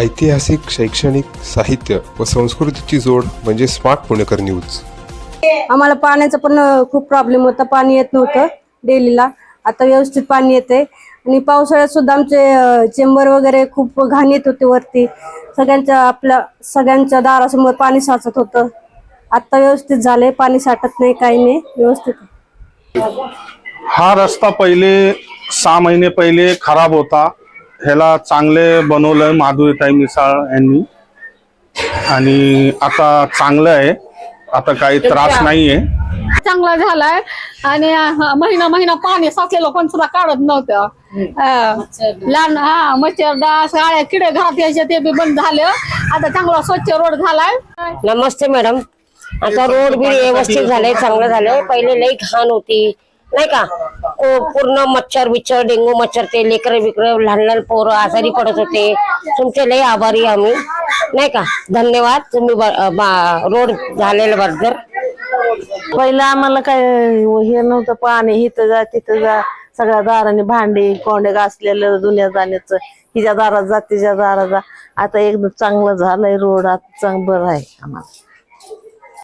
ऐतिहासिक शैक्षणिक साहित्य व संस्कृतीची जोड म्हणजे स्मार्ट पुणेकर न्यूज. आम्हाला पाण्याचा पण खूप प्रॉब्लेम होता. पाणी येत नव्हतं डेलीला. आता व्यवस्थित पाणी येते आणि पावसाळ्यात सुद्धा आमचे चेंबर वगैरे खूप घाण येत होते वरती. सगळ्यांच्या आपल्या सगळ्यांच्या दारासमोर पाणी साचत होतं. आता व्यवस्थित झालंय. पाणी साठत नाही काही नाही. व्यवस्थित हा रस्ता पहिले सहा महिने पहिले खराब होता. ह्याला चांगले बनवलंय माधुरीताई मिसाळ यांनी. आणि आता चांगलं आहे. आता काही त्रास नाहीये. चांगला झालाय. आणि महिना महिना पाणी साचलेलं पण सुद्धा काढत नव्हतं. हा, लहान हा मच्छर डास आळ्या किडे घरात यायचे ते बी बंद झालं. आता चांगला स्वच्छ रोड झालाय. नमस्ते मॅडम. आता रोड बी व्यवस्थित झाले चांगलं झालंय. पहिले लई घाण होती. नाही का? पूर्ण मच्छर बिच्छर डेंगू मच्छर ते लेकर बिकर लहान लहान पोरं आजारी पडत होते. तुमचे लई आभारी आम्ही. नाही का? धन्यवाद. तुम्ही ब- बा- रोड झालेलं बद्दल पहिलं आम्हाला काय हे नव्हतं पाणी. इथं जा तिथं जा. सगळ्या दाराने भांडे कोंडे घासलेलं दुनिया जाण्याचं हिच्या दारात जा तिच्या दारात जा. आता एकदम चांगलं झालंय रोड. आता चांगलं बरं आहे आम्हाला.